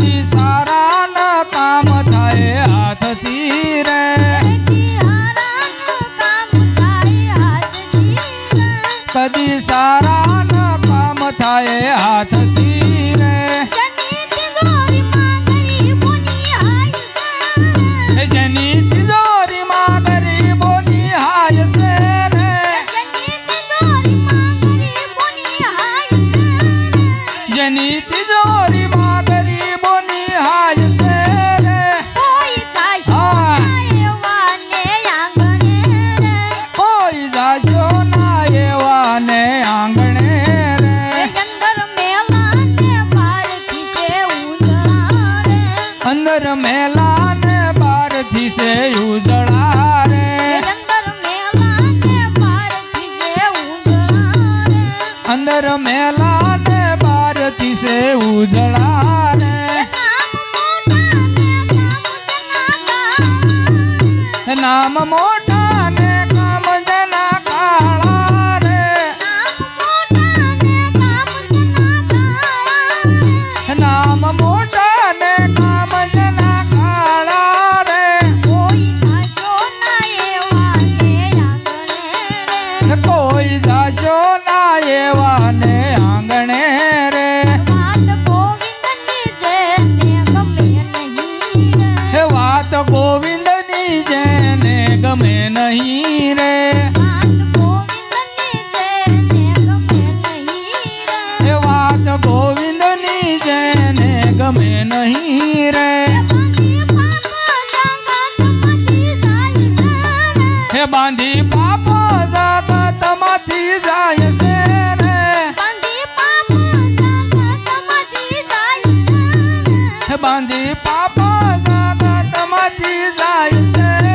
Sati Sati રંગર મેલા ને બારથી સે ઉજળા અંદર મેલા ને બારથી સે ઉજળા નામ મોટા नहीं रे। बात नहीं रे। हे बांधी पापा जागत माथी जाय से बांधी पापा जागत माथी जाय से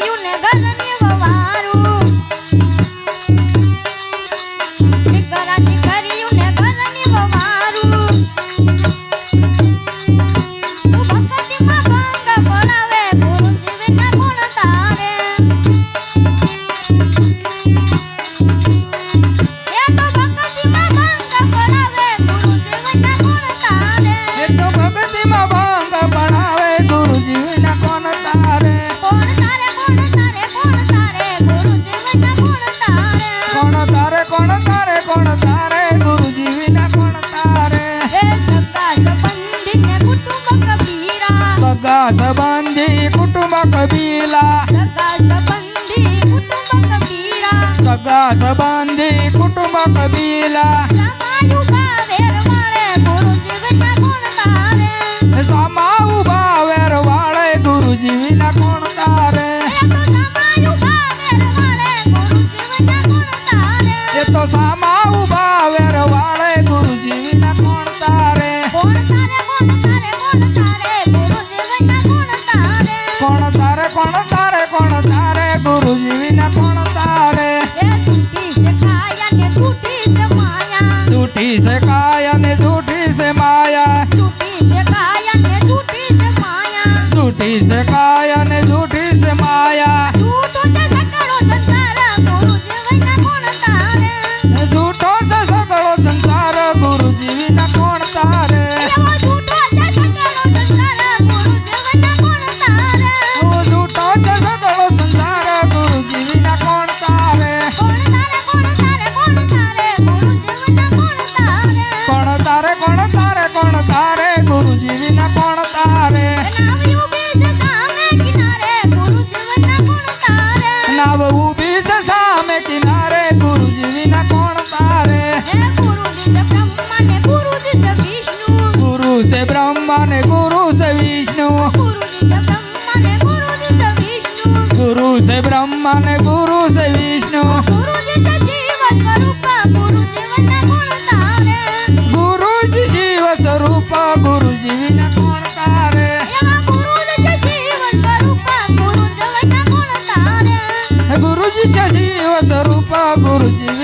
you never बांधे कुटुंब कबीला. ગુરુ છે બ્રહ્મા ને ગુરુ છે વિષ્ણુ. ગુરુજી શિવ સ્વરૂપ ગુરુજી વિના કોણ તારે ગુરુજી શિવ સ્વરૂપ ગુરુજી